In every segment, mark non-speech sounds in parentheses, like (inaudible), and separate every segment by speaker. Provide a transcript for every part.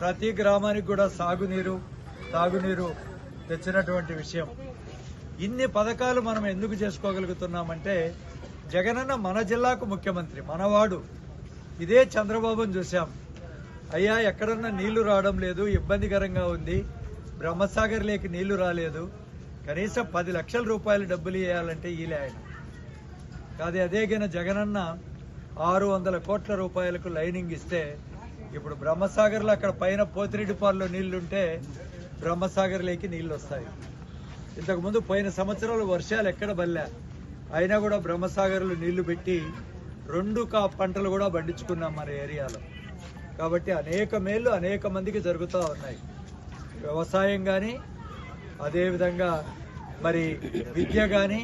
Speaker 1: ప్రతి గ్రామానికి కూడా సాగునీరు తాగునీరు తెచ్చినటువంటి విషయం. ఇన్ని పథకాలు మనం ఎందుకు చేసుకోగలుగుతున్నామంటే జగనన్న మన జిల్లాకు ముఖ్యమంత్రి మనవాడు. ఇదే చంద్రబాబును చూశాం. అయ్యా ఎక్కడన్నా నీళ్ళు రావడం లేదు ఇబ్బందికరంగా ఉంది. బ్రహ్మసాగర్ లేకి నీళ్ళు రాలేదు. కనీసం పది లక్షల రూపాయలు డబ్బులు ఇవ్వాలంటే ఈలే ఆయన. కాదు అదే జగనన్న ఆరు వందల కోట్ల రూపాయలకు లైనింగ్ ఇస్తే ఇప్పుడు బ్రహ్మసాగర్లో అక్కడ పైన పోతిరెడ్డిపాల్లో నీళ్ళుంటే బ్రహ్మసాగర్లోకి నీళ్ళు వస్తాయి ఇంతకుముందు పోయిన సంవత్సరాలు వర్షాలు ఎక్కడ బల్లే అయినా కూడా బ్రహ్మసాగర్లో నీళ్ళు పెట్టి రెండు కా పంటలు కూడా పండించుకున్నాం మన ఏరియాలో. కాబట్టి అనేక మేళ్ళు అనేక మందికి జరుగుతూ ఉన్నాయి. వ్యవసాయం కానీ అదేవిధంగా మరి విద్య కానీ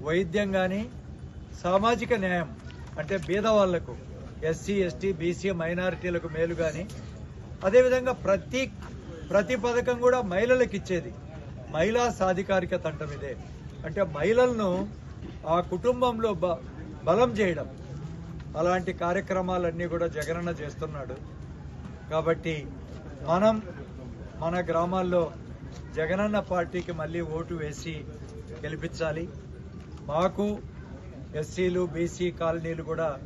Speaker 1: వైద్యం కానీ సామాజిక న్యాయం అంటే బీద వాళ్ళకు ఎస్సీ ఎస్టీ బీసీ మైనారిటీలకు మేలు కానీ అదేవిధంగా ప్రతి ప్రతి పథకం కూడా మహిళలకు ఇచ్చేది. మహిళా సాధికారికత అంటాం ఇదే. అంటే మహిళలను ఆ కుటుంబంలో బ బలం చేయడం. అలాంటి కార్యక్రమాలన్నీ కూడా జగనన్న చేస్తున్నాడు. కాబట్టి మనం మన గ్రామాల్లో జగనన్న పార్టీకి మళ్ళీ ఓటు వేసి గెలిపించాలి. మాకు ఎస్సీలు బీసీ కాలనీలు కూడా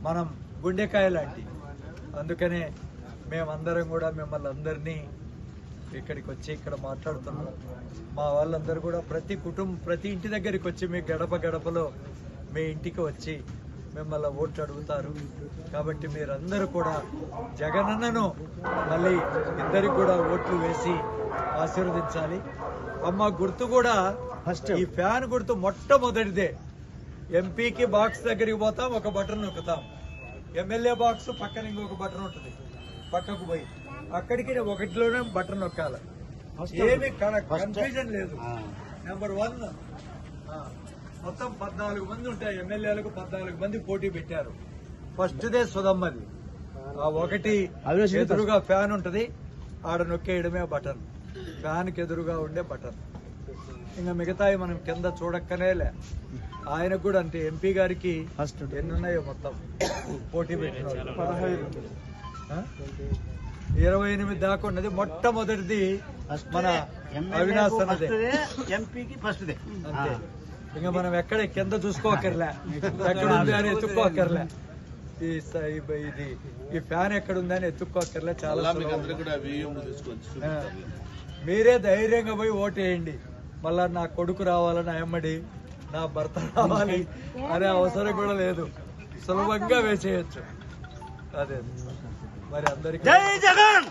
Speaker 1: మనం గుండెకాయ లాంటి. అందుకనే మేమందరం కూడా మిమ్మల్ని అందరినీ ఇక్కడికి వచ్చి ఇక్కడ మాట్లాడుతున్నాం. మా వాళ్ళందరూ కూడా ప్రతి కుటుంబం ప్రతి ఇంటి దగ్గరికి వచ్చి మీ గడప గడపలో మీ ఇంటికి వచ్చి మిమ్మల్ని ఓట్లు అడుగుతారు. కాబట్టి మీరందరూ కూడా జగనన్నను మళ్ళీ ఇద్దరికి కూడా ఓట్లు వేసి ఆశీర్వదించాలి. అమ్మ గుర్తు కూడా
Speaker 2: ఫస్ట్.
Speaker 1: ఈ ఫ్యాన్ గుర్తు మొట్టమొదటిదే. ఎంపీకి బాక్స్ దగ్గరికి పోతాం ఒక బటన్ నొక్కుతాం. ఎమ్మెల్యే బాక్స్ పక్కన ఇంకొక బటన్ ఉంటుంది. పక్కకు పోయి. అక్కడికి ఒకటిలోనే బటన్ నొక్కాలి. ఏమి కన్ఫ్యూజన్ లేదు. నెంబర్ వన్ మొత్తం పద్నాలుగు మంది ఉంటాయి. ఎమ్మెల్యేలకు పద్నాలుగు మంది పోటీ పెట్టారు. ఫస్ట్ దే సుధమ్మది ఆ ఒకటి ఎదురుగా ఫ్యాన్ ఉంటది. ఆడ నొక్కేయడమే బటన్ ఫ్యాన్కి ఎదురుగా ఉండే బటన్ ఇంకా మిగతాయి మనం కింద చూడక్కనేలే. ఆయనకు కూడా అంటే ఎంపీ గారికి
Speaker 2: ఫస్ట్
Speaker 1: ఎన్ని ఉన్నాయో మొత్తం? పోటీ పెట్టిన? ఆ? ఇరవై ఎనిమిది దాకా ఉన్నది. మొట్టమొదటిది మన అవినాశ్ అన్నదే.
Speaker 2: ఎంపీకి ఫస్ట్
Speaker 1: అంతే. ఇంకా మనం ఎక్కడ కింద చూసుకోకర్లే. (laughs) ఎక్కడ ఉంది అని ఎత్తుక్కోకర్లే. ఈ ఇది ఈ ఫ్యాన్ ఎక్కడ ఉంది అని ఎత్తుక్కోకర్లే చాలా. మీరే ధైర్యంగా పోయి ఓటేయండి మళ్ళా నా కొడుకు రావాలని అమ్మడి. నా భర్త రావాలి అనే అవసరం కూడా లేదు. సులభంగా వేసేయచ్చు. అదే. మరి అందరికీ
Speaker 2: జగన్!